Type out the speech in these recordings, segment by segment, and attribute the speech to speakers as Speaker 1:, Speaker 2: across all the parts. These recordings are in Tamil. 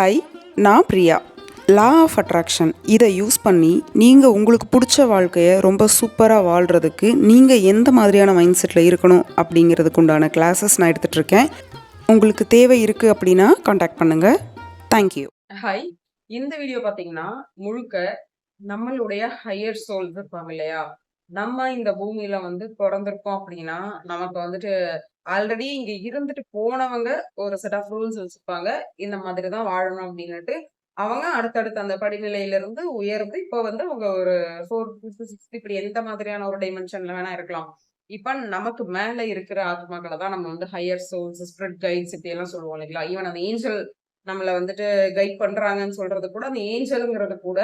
Speaker 1: ஹாய் நான் பிரியா. லா ஆஃப் அட்ராக்ஷன் இதை யூஸ் பண்ணி நீங்கள் உங்களுக்கு பிடிச்ச வாழ்க்கையை ரொம்ப சூப்பராக வாழ்கிறதுக்கு நீங்கள் எந்த மாதிரியான மைண்ட் செட்டில் இருக்கணும் அப்படிங்கிறதுக்கு உண்டான கிளாஸஸ் நான் எடுத்துகிட்ருக்கேன் உங்களுக்கு தேவை இருக்குது அப்படின்னா காண்டாக்ட் பண்ணுங்கள் தேங்க்யூ
Speaker 2: ஹாய் இந்த வீடியோ பார்த்தீங்கன்னா முழுக்க நம்மளுடைய ஹையர் சோல் இருப்பாங்க இல்லையா? நம்ம இந்த பூமியில வந்து பிறந்திருக்கோம் அப்படின்னா நமக்கு வந்துட்டு ஆல்ரெடி இங்க இருந்துட்டு போனவங்க ஒரு செட் ஆஃப் ரூல்ஸ் வச்சுப்பாங்க. இந்த மாதிரி தான் வாழணும் அப்படின்னுட்டு அவங்க அடுத்தடுத்த அந்த படிநிலையில இருந்து உயர்ந்து இப்போ வந்து அவங்க ஒரு ஃபோர் ஃபிஃப்த் சிக்ஸ்த் இப்படி எந்த மாதிரியான ஒரு டைமென்ஷன்ல வேணா இருக்கலாம். இப்ப நமக்கு மேல இருக்கிற ஆத்மாக்களை தான் நம்ம வந்து ஹையர் சோல்ஸ் ஸ்பிரிட் கைட்ஸ் இப்படி எல்லாம் சொல்லுவோம் இல்லைங்களா? ஈவன் அந்த ஏஞ்சல் நம்மள வந்துட்டு கைட் பண்றாங்கன்னு சொல்றது கூட அந்த ஏஞ்சலுங்கிறது கூட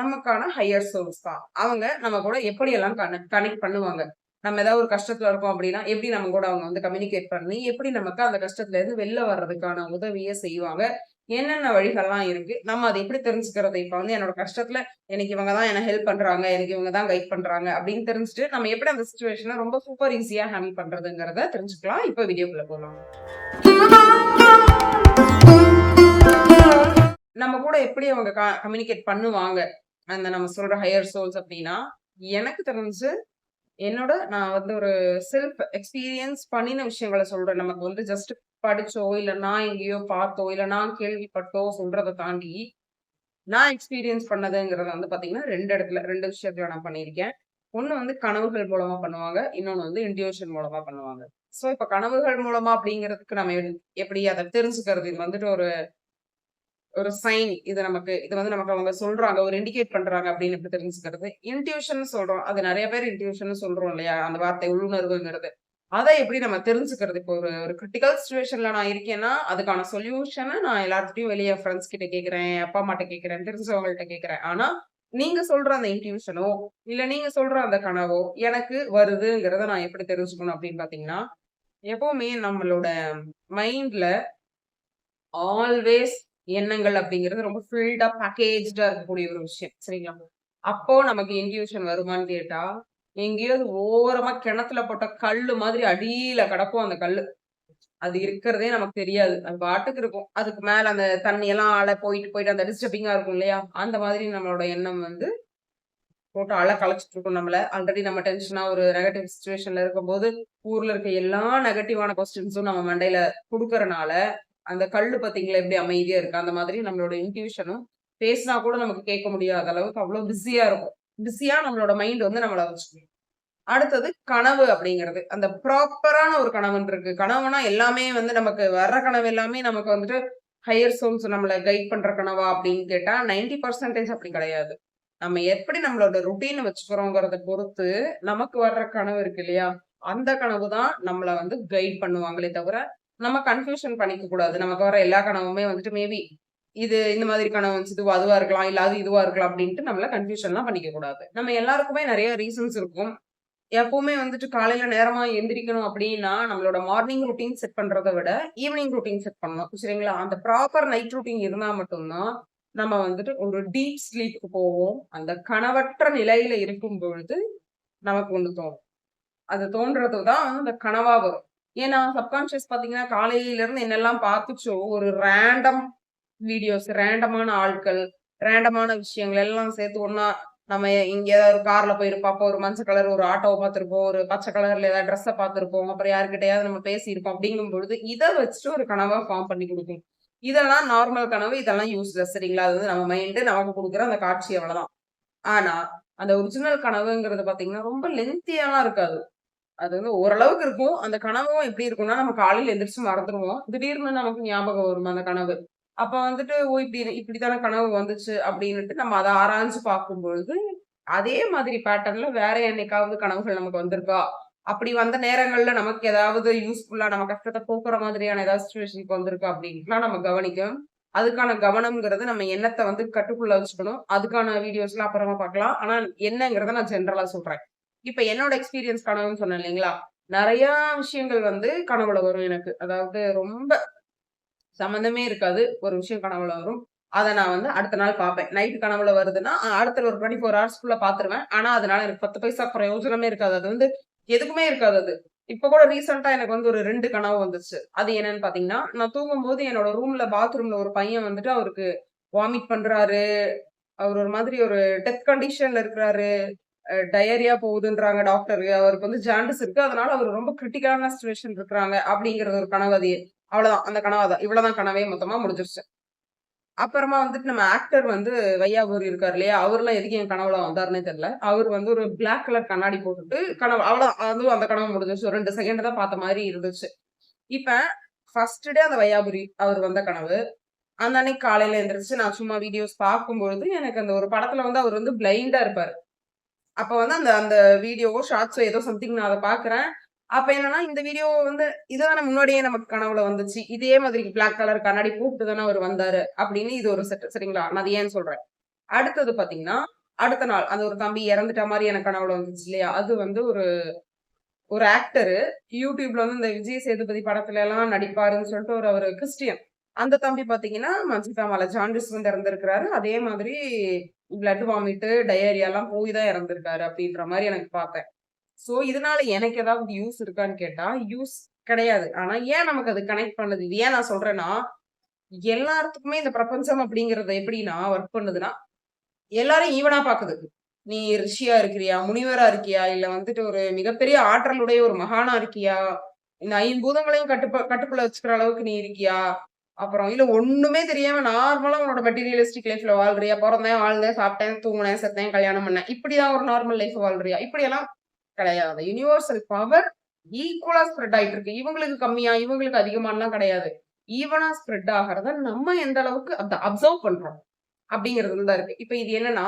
Speaker 2: நமக்கான ஹையர் சோர்ஸ் தான். அவங்க நம்ம கூட எப்படி எல்லாம் கனெக்ட் பண்ணுவாங்க? நம்ம ஏதாவது ஒரு கஷ்டத்துல இருக்கோம் அப்படின்னா எப்படி நம்ம கூட அவங்க வந்து கம்யூனிகேட் பண்ணி எப்படி நமக்கு அந்த கஷ்டத்துல இருந்து வெளில வர்றதுக்கான உதவியை செய்வாங்க? என்னென்ன வழிகள்லாம் இருக்கு? நம்ம அதை எப்படி தெரிஞ்சுக்கிறது? இப்ப வந்து என்னோட கஷ்டத்துல எனக்கு இவங்க தான் என்ன ஹெல்ப் பண்றாங்க எனக்கு இவங்க தான் கைட் பண்றாங்க அப்படின்னு தெரிஞ்சுட்டு நம்ம எப்படி அந்த சுச்சுவேஷனை ரொம்ப சூப்பர் ஈஸியா ஹேண்டில் பண்றதுங்கிறத தெரிஞ்சுக்கலாம். இப்போ வீடியோக்குள்ள போகலாம் நம்ம கூட எப்படி அவங்க கம்யூனிகேட் பண்ணுவாங்க? அந்த நம்ம சொல்ற ஹையர் சோல்ஸ் அப்படின்னா எனக்கு தெரிஞ்சு என்னோட நான் வந்து ஒரு செல்ஃப் எக்ஸ்பீரியன்ஸ் பண்ணின விஷயங்களை சொல்றேன். நமக்கு வந்து ஜஸ்ட் படிச்சோ இல்ல நான் எங்கேயோ பார்த்தோ இல்ல நான் கேள்விப்பட்டோ சொல்றதை தாண்டி நான் எக்ஸ்பீரியன்ஸ் பண்ணதுங்கிறத வந்து பாத்தீங்கன்னா ரெண்டு இடத்துல ரெண்டு விஷயத்துல நான் பண்ணியிருக்கேன். ஒன்று வந்து கனவுகள் மூலமா பண்ணுவாங்க இன்னொன்று வந்து இன்டியூஷன் மூலமா பண்ணுவாங்க. ஸோ இப்போ கனவுகள் மூலமா அப்படிங்கிறதுக்கு நம்ம எப்படி அதை தெரிஞ்சுக்கிறது? இது வந்துட்டு ஒரு ஒரு சைன் இது நமக்கு இது வந்து நமக்கு அவங்க சொல்றாங்க ஒரு இண்டிகேட் பண்றாங்க அப்படின்னு எப்படி தெரிஞ்சுக்கிறது? இன்ட்யூஷன் சொல்றோம். அது நிறைய பேர் இன்ட்யூஷன் சொல்றோம் இல்லையா? அந்த வார்த்தை உள்ளுணர்வுங்கிறது அதை எப்படி நம்ம தெரிஞ்சுக்கிறது? இப்போ ஒரு ஒரு கிரிட்டிக்கல் சுச்சுவேஷன்ல நான் இருக்கேன்னா அதுக்கான சொல்யூஷனை நான் எல்லாத்துட்டையும் வெளியே ஃப்ரெண்ட்ஸ் கிட்ட கேட்கிறேன் அப்பா அம்மாட்ட கேட்கிறேன் தெரிஞ்சவங்கள்ட்ட கேட்கிறேன் ஆனா நீங்க சொல்ற அந்த இன்ட்யூஷனோ இல்ல நீங்க சொல்ற அந்த கனவோ எனக்கு வருதுங்கிறத நான் எப்படி தெரிஞ்சுக்கணும் அப்படின்னு பாத்தீங்கன்னா எப்பவுமே நம்மளோட மைண்ட்ல ஆல்வேஸ் எண்ணங்கள் அப்படிங்கிறது ரொம்ப ஃபில்டா பேக்கேஜா இருக்கக்கூடிய ஒரு விஷயம் சரிங்களா? அப்போ நமக்கு இன்டியூஷன் வருமான்னு கேட்டா எங்கேயாவது ஓரமா கிணத்துல போட்ட கல்லு மாதிரி அடியில கிடக்கும் அந்த கல்லு. அது இருக்கிறதே நமக்கு தெரியாது. அது பாட்டுக்கு இருக்கும். அதுக்கு மேல அந்த தண்ணி எல்லாம் அலை போயிட்டு போயிட்டு அந்த டிஸ்டர்பிங்கா இருக்கும் இல்லையா? அந்த மாதிரி நம்மளோட எண்ணம் வந்து போட்டு அழ களைச்சிட்டு இருக்கும் நம்மள. ஆல்ரெடி நம்ம டென்ஷனா ஒரு நெகட்டிவ் சுச்சுவேஷன்ல இருக்கும்போது ஊர்ல இருக்க எல்லா நெகட்டிவான கொஸ்டின்ஸும் நம்ம மண்டையில கொடுக்கறனால அந்த கல் பார்த்தீங்களா எப்படி அமைதியா இருக்கு? அந்த மாதிரி நம்மளோட இன்ட்யூஷனும் பேசினா கூட நமக்கு கேட்க முடியாத அளவுக்கு அவ்வளவு பிஸியா இருக்கும். பிஸியா நம்மளோட மைண்ட் வந்து நம்மளை வச்சுக்கணும் அடுத்தது கனவு அப்படிங்கிறது. அந்த ப்ராப்பரான ஒரு கனவுன்னு இருக்கு. கனவுனா எல்லாமே வந்து நமக்கு வர்ற கனவு எல்லாமே நமக்கு வந்துட்டு ஹையர் சோல்ஸ் நம்மளை கைட் பண்ற கனவா அப்படின்னு கேட்டா நைன்டி பர்சன்டேஜ் அப்படி கிடையாது. நம்ம எப்படி நம்மளோட ருட்டீன் வச்சுக்கிறோங்கிறத பொறுத்து நமக்கு வர்ற கனவு இருக்கு இல்லையா? அந்த கனவு தான் நம்மளை வந்து கைட் பண்ணுவாங்களே தவிர நம்ம கன்ஃபியூஷன் பண்ணிக்க கூடாது. நமக்கு வர எல்லா கனவுமே வந்துட்டு மேபி இது இந்த மாதிரி கனவு வந்து இதுவா அதுவா இருக்கலாம் இல்ல அது இதுவா இருக்கலாம் அப்படின்ட்டு நம்மள கன்ஃபியூஷன்லாம் பண்ணிக்க கூடாது. நம்ம எல்லாருக்குமே நிறைய ரீசன்ஸ் இருக்கும். எப்பவுமே வந்துட்டு காலையில நேரமா எந்திரிக்கணும் அப்படின்னா நம்மளோட மார்னிங் ருட்டீன் செட் பண்றதை விட ஈவினிங் ருட்டீன் செட் பண்ணணும். சரிங்களா? அந்த ப்ராப்பர் நைட் ருட்டீன் இருந்தா மட்டும்தான் நம்ம வந்துட்டு ஒரு டீப் ஸ்லீப்புக்கு போவோம். அந்த கனவற்ற நிலையில இருக்கும் பொழுது நமக்கு ஒன்று தோணும். அது தோன்றது தான் அந்த கனவா வரும். ஏன்னா சப்கான்சியஸ் பார்த்தீங்கன்னா காலையில இருந்து என்னெல்லாம் பார்த்துச்சோ ஒரு ரேண்டம் வீடியோஸ் ரேண்டமான ஆட்கள் ரேண்டமான விஷயங்கள் எல்லாம் சேர்த்து ஒன்னா நம்ம இங்க ஏதாவது ஒரு கார்ல போயிருப்போம். அப்போ ஒரு மஞ்சள் கலர் ஒரு ஆட்டோவை பார்த்திருப்போம் ஒரு பச்சை கலர்ல ஏதாவது ட்ரெஸ்ஸை பார்த்திருப்போம் அப்புறம் யாருக்கிட்டையாவது நம்ம பேசியிருப்போம் அப்படிங்கும் பொழுது இதை வச்சுட்டு ஒரு கனவா ஃபார்ம் பண்ணி கொடுக்கும். இதெல்லாம் நார்மல் கனவு. இதெல்லாம் யூஸ்லெஸ் சரிங்களா? அது வந்து நம்ம மைண்டு நமக்கு கொடுக்குற அந்த காட்சி அவ்வளவுதான். ஆனா அந்த ஒரிஜினல் கனவுங்கிறது பாத்தீங்கன்னா ரொம்ப லென்த்தியாலாம் இருக்காது. அது வந்து ஓரளவுக்கு இருக்கும். அந்த கனவும் எப்படி இருக்கும்னா நம்ம காலையில எந்திரிச்சு மறந்துடுவோம். திடீர்னு நமக்கு ஞாபகம் வரும் அந்த கனவு? அப்ப வந்துட்டு ஓ இப்படி இப்படித்தான கனவு வந்துச்சு அப்படின்னுட்டு நம்ம அதை ஆராய்ஞ்சு பார்க்கும்பொழுது அதே மாதிரி பேட்டர்ன்ல வேற என்னைக்காவது கனவுகள் நமக்கு வந்திருக்கா? அப்படி வந்த நேரங்கள்ல நமக்கு ஏதாவது யூஸ்ஃபுல்லா நம்ம கஷ்டத்தை போக்குற மாதிரியான ஏதாவது சுச்சுவேஷனுக்கு வந்திருக்கா அப்படின்ட்டுலாம் நம்ம கவனிக்கணும் அதுக்கான கவனம்ங்கிறது நம்ம எண்ணத்தை வந்து கட்டுக்குள்ள வச்சுக்கணும். அதுக்கான வீடியோஸ்லாம் அப்புறமா பார்க்கலாம். ஆனா என்னங்கிறத நான் ஜென்ரலா சொல்றேன். இப்ப என்னோட எக்ஸ்பீரியன்ஸ் கனவுன்னு சொன்னேன் இல்லைங்களா? நிறைய விஷயங்கள் வந்து கனவுல வரும் எனக்கு. அதாவது ரொம்ப சம்மந்தமே இருக்காது. ஒரு விஷயம் கனவுல வரும். அதை நான் வந்து அடுத்த நாள் பார்ப்பேன். நைட்டு கனவுல வருதுன்னா அடுத்த ஒரு டுவெண்ட்டி ஃபோர் ஹவர்ஸ்க்குள்ள பாத்துருவேன் ஆனா அதனால எனக்கு பத்து பைசா பிரயோஜனமே இருக்காது. அது வந்து எதுக்குமே இருக்காது அது. இப்ப கூட ரீசெண்டா எனக்கு வந்து ஒரு ரெண்டு கனவு வந்துச்சு. அது என்னன்னு பாத்தீங்கன்னா நான் தூங்கும்போது என்னோட ரூம்ல பாத்ரூம்ல ஒரு பையன் வந்துட்டு அவருக்கு வாமிட் பண்றாரு. அவர் ஒரு மாதிரி ஒரு டெத் கண்டிஷன்ல இருக்கிறாரு. டயரியா போகுதுன்றாங்க டாக்டர் அவருக்கு வந்து ஜாண்டிஸ் இருக்கு. அதனால அவர் ரொம்ப கிரிட்டிக்கலான சுச்சுவேஷன் இருக்கிறாங்க அப்படிங்கறது ஒரு கனவு அது. அவ்வளவுதான். அந்த கனவு தான் இவ்வளவுதான் கனவே மொத்தமா முடிஞ்சிருச்சு. அப்புறமா வந்துட்டு நம்ம ஆக்டர் வந்து வையாபூர் இருக்காரு இல்லையா? அவர்லாம் எதுக்கு என் கனவுல வந்தாருன்னே தெரியல. அவர் வந்து ஒரு பிளாக் கலர் கண்ணாடி போட்டுட்டு கனவு அவ்வளவு அதுவும் அந்த கனவு முடிஞ்சிருச்சு. ஒரு ரெண்டு செகண்ட் தான் பார்த்த மாதிரி இருந்துச்சு. இப்ப ஃபர்ஸ்ட் டே அந்த வையாபுரி அவர் வந்த கனவு. அந்த அன்னைக்கு காலையில எந்திரிச்சு நான் சும்மா வீடியோஸ் பார்க்கும்பொழுது எனக்கு அந்த ஒரு படத்துல வந்து அவர் வந்து பிளைண்டா இருப்பாரு. அப்ப வந்து அந்த அந்த வீடியோவோ ஷார்ட்ஸோ ஏதோ சம்திங் நான் அதை பாக்குறேன் அப்ப என்னன்னா இந்த வீடியோ வந்து இதுதானே முன்னாடியே நமக்கு கனவுல வந்துச்சு. இதே மாதிரி பிளாக் கலர் கண்ணாடி கூப்பிட்டு தானே அவர் வந்தாரு அப்படின்னு இது ஒரு செட் சரிங்களா? நான் அது ஏன் சொல்றேன்? அடுத்தது பாத்தீங்கன்னா அடுத்த நாள் அந்த ஒரு தம்பி இறந்துட்ட மாதிரி எனக்கு கனவுல வந்துச்சு இல்லையா? அது வந்து ஒரு ஒரு ஆக்டரு யூடியூப்ல வந்து இந்த விஜய் சேதுபதி படத்துல எல்லாம் நடிப்பாருன்னு சொல்லிட்டு ஒரு அவர் கிறிஸ்டியன். அந்த தம்பி பாத்தீங்கன்னா மஞ்சிகாமல ஜாண்டிஸ் வந்து இறந்திருக்கிறாரு. அதே மாதிரி பிளட் வாமிட்டு டயரியாலாம் எல்லாம் போய் தான் இறந்திருக்காரு அப்படின்ற மாதிரி எனக்கு பார்த்தேன் ஸோ இதனால எனக்கு ஏதாவது யூஸ் இருக்கான்னு கேட்டா யூஸ் கிடையாது. ஆனா ஏன் நமக்கு அது கனெக்ட் பண்ணுது? இது ஏன் நான் சொல்றேன்னா எல்லாத்துக்குமே இந்த பிரபஞ்சம் அப்படிங்கறது எப்படின்னா ஒர்க் பண்ணுதுன்னா எல்லாரும் ஈவனா பாக்குது. நீ ரிஷியா இருக்கிறியா? முனிவரா இருக்கியா? இல்ல வந்துட்டு ஒரு மிகப்பெரிய ஆற்றலுடைய ஒரு மகானா இருக்கியா? இந்த ஐம்பூதங்களையும் கட்டுப்ப கட்டுக்குள்ள வச்சுக்கிற அளவுக்கு நீ இருக்கியா? அப்புறம் இல்லை ஒன்றுமே தெரியாம நார்மலாக உன்னோட மெட்டீரியலிஸ்டிக் லைஃப்ல வாழ்றியா? பிறந்தேன் வாழ்ந்தேன் சாப்பிட்டேன் தூங்கினேன் செத்தேன் கல்யாணம் பண்ணேன். இப்படி தான் ஒரு நார்மல் லைஃப் வாழ்றியா? இப்படியெல்லாம் கிடையாது. யுனிவர்சல் பவர் ஈக்குவலா ஸ்ப்ரெட் ஆகிட்டு இருக்கு. இவங்களுக்கு கம்மியா இவங்களுக்கு அதிகமானலாம் கிடையாது. ஈவனா ஸ்ப்ரெட் ஆகிறத நம்ம எந்த அளவுக்கு அதை அப்சர்வ் பண்றோம்? அப்படிங்கிறது தான் இருக்கு. இப்போ இது என்னன்னா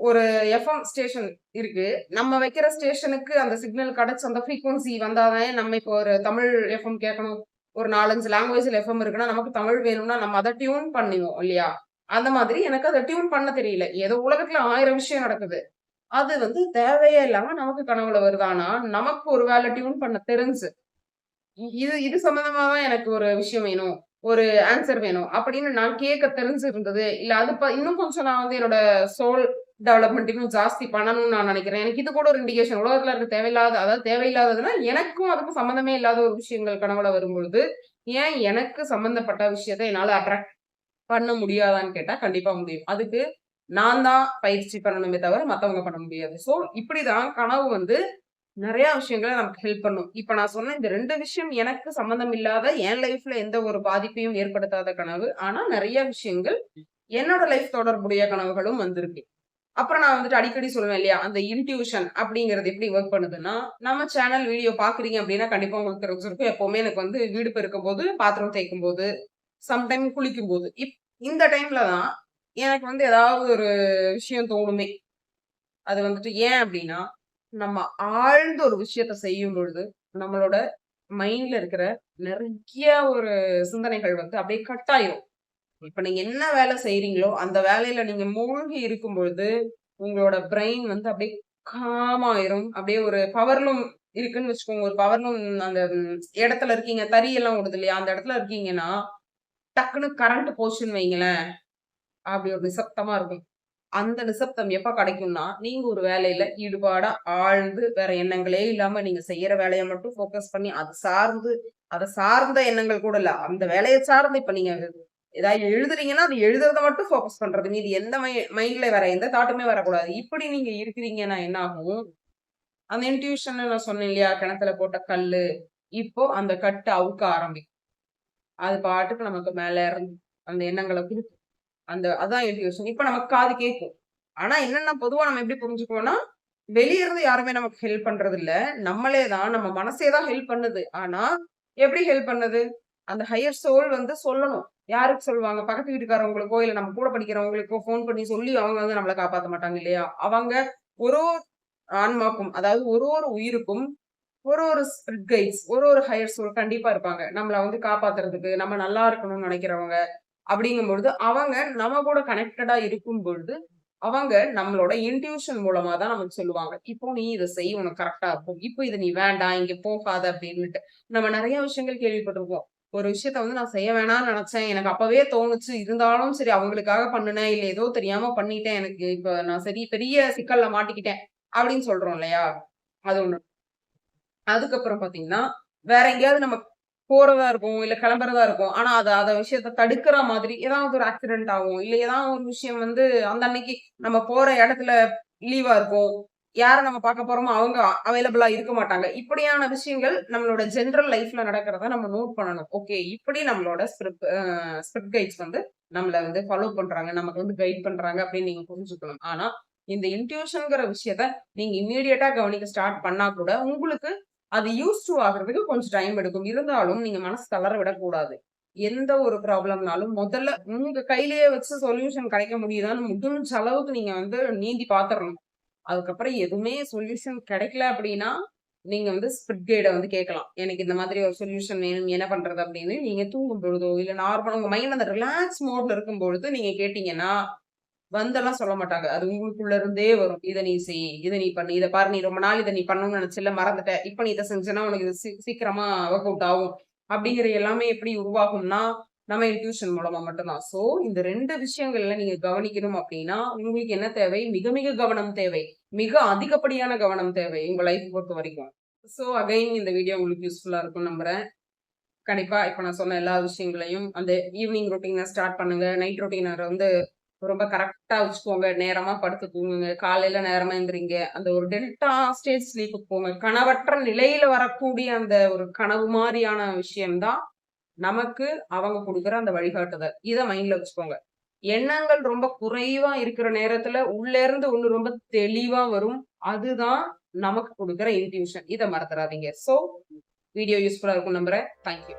Speaker 2: ஒரு எஃப்எம் ஸ்டேஷன் இருக்கு. நம்ம வைக்கிற ஸ்டேஷனுக்கு அந்த சிக்னல் கிடைச்ச அந்த ஃப்ரீக்குவன்சி வந்தாதான் நம்ம இப்போ ஒரு தமிழ் எஃப்எம் கேட்கணும். ஒரு நாலஞ்சு லாங்குவேஜ்ல எஃப்எம் இருக்குன்னா நமக்கு தமிழ் வேணும்னா நம்ம அதை டியூன் பண்ணுவோம் இல்லையா? அந்த மாதிரி எனக்கு அதை டியூன் பண்ண தெரியல. ஏதோ உலகத்துல ஆயிரம் விஷயம் நடக்குது. அது வந்து தேவையே இல்லாம நமக்கு கனவுல வருதானா நமக்கு ஒரு வேலை டியூன் பண்ண தெரிஞ்சு இது இது சம்பந்தமா தான் எனக்கு ஒரு விஷயம் வேணும் ஒரு ஆன்சர் வேணும் அப்படின்னு நான் கேட்க தெரிஞ்சு இருந்தது. இல்ல அது இன்னும் கொஞ்சம் நான் வந்து என்னோட சோல் டெவலப்மெண்ட் இன்னும் ஜாஸ்தி பண்ணணும்னு நான் நினைக்கிறேன். எனக்கு இது கூட ஒரு இண்டிகேஷன் உலகத்துல இருக்க தேவையில்லாத அதாவது தேவையில்லாததுன்னா எனக்கும் அதுக்கும் சம்மந்தமே இல்லாத ஒரு விஷயங்கள் கனவுல வரும்பொழுது ஏன் எனக்கு சம்மந்தப்பட்ட விஷயத்தை என்னால் அட்ராக்ட் பண்ண முடியாதான்னு கேட்டால் கண்டிப்பாக முடியும். அதுக்கு நான் தான் பயிற்சி பண்ணணுமே தவிர மற்றவங்க பண்ண முடியாது. சோ இப்படிதான் கனவு வந்து நிறைய விஷயங்களை நமக்கு ஹெல்ப் பண்ணும். இப்ப நான் சொன்ன இந்த ரெண்டு விஷயம் எனக்கு சம்மந்தம் இல்லாத என் லைஃப்ல எந்த ஒரு பாதிப்பையும் ஏற்படுத்தாத கனவு. ஆனா நிறைய விஷயங்கள் என்னோட லைஃப் தொடர்புடைய கனவுகளும் வந்திருக்கு. அப்புறம் நான் வந்துட்டு அடிக்கடி சொல்லுவேன் இல்லையா அந்த இன்ட்யூஷன் அப்படிங்கிறது எப்படி ஒர்க் பண்ணுதுன்னா நம்ம சேனல் வீடியோ பாக்குறீங்க அப்படின்னா கண்டிப்பா உங்களுக்கு தெரிஞ்சிருக்கும் எப்பவுமே எனக்கு வந்து வீடு பெருக்கும் போது பாத்திரம் தேய்க்கும் போது சம்டைம் குளிக்கும் போது இப் இந்த டைம்ல தான் எனக்கு வந்து ஏதாவது ஒரு விஷயம் தோணுமே. அது வந்துட்டு ஏன் அப்படின்னா நம்ம ஆழ்ந்த ஒரு விஷயத்த செய்யும் பொழுது நம்மளோட மைண்ட்ல இருக்கிற நிறைய ஒரு சிந்தனைகள் வந்து அப்படியே கட் ஆயிரும். இப்ப நீங்க என்ன வேலை செய்கிறீங்களோ அந்த வேலையில நீங்க மூழ்கி இருக்கும் பொழுது உங்களோட பிரெயின் வந்து அப்படியே காமாயிரும் அப்படியே ஒரு பவர்லும் இருக்குன்னு வச்சுக்கோங்க. ஒரு பவர்லும் அந்த இடத்துல இருக்கீங்க. தறி எல்லாம் ஓடுது இல்லையா? அந்த இடத்துல இருக்கீங்கன்னா டக்குன்னு கரண்ட் போச்சுன்னு வைங்களேன். அப்படி ஒரு நிசப்தமா இருக்கும். அந்த நிசப்தம் எப்ப கிடைக்கும்னா நீங்க ஒரு வேலையில ஈடுபாடாக ஆழ்ந்து வேற எண்ணங்களே இல்லாம நீங்க செய்யற வேலையை மட்டும் ஃபோக்கஸ் பண்ணி அது சார்ந்து அதை சார்ந்த எண்ணங்கள் கூட இல்ல. அந்த வேலையை சார்ந்து இப்ப நீங்க ஏதாவது எழுதுறீங்கன்னா அது எழுதுறத மட்டும் ஃபோக்கஸ் பண்றது. மீது எந்த மைண்ட்ல வேற எந்த தாட்டுமே வரக்கூடாது. இப்படி நீங்க இருக்கிறீங்கன்னா என்ன ஆகும்? அந்த இன்ட்யூஷன் நான் சொன்னேன் இல்லையா கிணத்துல போட்ட கல் இப்போ அந்த கட்டு அவுக்க ஆரம்பிக்கும். அது பாட்டுக்கு நமக்கு மேல இறங்கி அந்த எண்ணங்களை கொடுக்கும். அந்த அதான் இன்ட்யூஷன் இப்ப நமக்கு காது கேட்கும். ஆனா என்னன்னா பொதுவா நம்ம எப்படி புரிஞ்சுக்குவோம்னா வெளியே இருந்து யாருமே நமக்கு ஹெல்ப் பண்றது இல்ல நம்மளே தான் நம்ம மனசே தான் ஹெல்ப் பண்ணுது. ஆனா எப்படி ஹெல்ப் பண்ணுது? அந்த ஹையர் சோல் வந்து சொல்லணும். யாருக்கு சொல்லுவாங்க? பக்கத்து வீட்டுக்காரவங்களுக்கோ இல்லை நம்ம கூட படிக்கிறவங்களுக்கோ ஃபோன் பண்ணி சொல்லி அவங்க வந்து நம்மளை காப்பாற்ற மாட்டாங்க இல்லையா? அவங்க ஒரு ஒரு ஆன்மாக்கும் அதாவது ஒரு ஒரு உயிருக்கும் ஒரு ஒரு கைட்ஸ் ஒரு ஒரு ஹையர் சோல் கண்டிப்பா இருப்பாங்க. நம்மளை வந்து காப்பாத்துறதுக்கு நம்ம நல்லா இருக்கணும்னு நினைக்கிறவங்க அப்படிங்கும் பொழுது அவங்க நம்ம கூட கனெக்டடா இருக்கும் பொழுது அவங்க நம்மளோட இன்டியூஷன் மூலமா தான் நமக்கு சொல்லுவாங்க. இப்போ நீ இதை செய் உனக்கு கரெக்டா இருக்கும். இப்போ இதை நீ வேண்டாம் இங்க போகாத அப்படின்னுட்டு. நம்ம நிறைய விஷயங்கள் கேள்விப்பட்டிருப்போம். ஒரு விஷயத்த வந்து நான் செய்ய வேணாம்னு நினைச்சேன். எனக்கு அப்பவே தோணுச்சு. இருந்தாலும் சரி அவங்களுக்காக பண்ணுனேன் இல்ல ஏதோ தெரியாம பண்ணிட்டேன். எனக்கு இப்ப நான் சரி பெரிய சிக்கல்ல மாட்டிக்கிட்டேன் அப்படின்னு சொல்றோம் இல்லையா? அது ஒண்ணு. அதுக்கப்புறம் பாத்தீங்கன்னா வேற எங்கேயாவது நம்ம போறதா இருக்கும் இல்ல கிளம்புறதா இருக்கும். ஆனா அது அத விஷயத்த தடுக்கிற மாதிரி ஏதாவது ஒரு ஆக்சிடென்ட் ஆகும். இல்ல ஏதாவது ஒரு விஷயம் வந்து அந்த அன்னைக்கு நம்ம போற இடத்துல லீவா இருக்கும். யாரை நம்ம பார்க்க போறோமோ அவங்க அவைலபிளா இருக்க மாட்டாங்க. இப்படியான விஷயங்கள் நம்மளோட ஜென்ரல் லைஃப்ல நடக்கிறத நம்ம நோட் பண்ணணும். ஓகே இப்படி நம்மளோட ஸ்கிரிப்ட் ஸ்கிரிப்ட் கைட்ஸ் வந்து நம்மளை வந்து ஃபாலோ பண்றாங்க நமக்கு வந்து கைட் பண்றாங்க அப்படின்னு நீங்க புரிஞ்சுக்கணும். ஆனா இந்த இன்ட்யூஷன்ங்கிற விஷயத்த நீங்க இம்மீடியட்டா கவனிக்க ஸ்டார்ட் பண்ணா கூட உங்களுக்கு அது யூஸ் டு ஆகுறதுக்கு கொஞ்சம் டைம் எடுக்கும். இருந்தாலும் நீங்க மனசு தளர விடக்கூடாது. எந்த ஒரு ப்ராப்ளம்னாலும் முதல்ல உங்க கையிலேயே வச்சு சொல்யூஷன் கிடைக்க முடியுதான்னு முடிஞ்ச அளவுக்கு நீங்க வந்து நீந்தி பாத்துடணும் அதுக்கப்புறம் எதுவுமே சொல்யூஷன் கிடைக்கல அப்படின்னா நீங்க வந்து ஸ்பிரிட் கைடை வந்து கேட்கலாம். எனக்கு இந்த மாதிரி ஒரு சொல்யூஷன் வேணும் என்ன பண்றது அப்படின்னு நீங்க தூங்கும் பொழுதோ இல்ல நார்மல் உங்க மைண்ட் அந்த ரிலாக்ஸ் மோட்ல இருக்கும் பொழுது நீங்க கேட்டீங்கன்னா வந்தெல்லாம் சொல்ல மாட்டாங்க. அது உங்களுக்குள்ள இருந்தே வரும். இதை நீ செய் இதை நீ பண்ணு இதை பாரு நீ ரொம்ப நாள் இதை நீ பண்ணணும்னு நினைச்சல மறந்துட்ட. இப்ப நீ இதை செஞ்சனா உனக்கு இது சீ- சீக்கிரமா ஒர்க் அவுட் ஆகும். அப்படிங்கிற எல்லாமே எப்படி உருவாகும்னா நம்ம இன்ட்யூஷன் மூலமா மட்டும்தான். ஸோ இந்த ரெண்டு விஷயங்கள்ல நீங்க கவனிக்கணும் அப்படின்னா உங்களுக்கு என்ன தேவை? மிக மிக கவனம் தேவை. மிக அதிகப்படியான கவனம் தேவை உங்க லைஃப் பொறுத்த வரைக்கும். ஸோ அகைன் இந்த வீடியோ உங்களுக்கு யூஸ்ஃபுல்லா இருக்கும் நம்புறேன். கண்டிப்பா இப்ப நான் சொன்ன எல்லா விஷயங்களையும் அந்த ஈவினிங் ரொட்டீனை ஸ்டார்ட் பண்ணுங்க. நைட் ரொட்டீனை வந்து ரொம்ப கரெக்டா வச்சுக்கோங்க. நேரமா படுத்து தூங்குங்க. காலையில நேரமா எந்திரிங்க. அந்த ஒரு டெல்டா ஸ்டேஜ் ஸ்லீப்புக்கு போங்க. கனவற்ற நிலையில வரக்கூடிய அந்த ஒரு கனவு மாதிரியான விஷயம்தான் நமக்கு அவங்க கொடுக்குற அந்த வழிகாட்டுதல். இதை மைண்ட்ல வச்சுக்கோங்க. எண்ணங்கள் ரொம்ப குறைவா இருக்கிற நேரத்துல உள்ள இருந்து ஒண்ணு ரொம்ப தெளிவா வரும். அதுதான் நமக்கு கொடுக்குற இன்ட்யூஷன் இதை மறந்துடாதீங்க. ஸோ வீடியோ யூஸ்ஃபுல்லா இருக்கும் நம்புறேன். தேங்க்யூ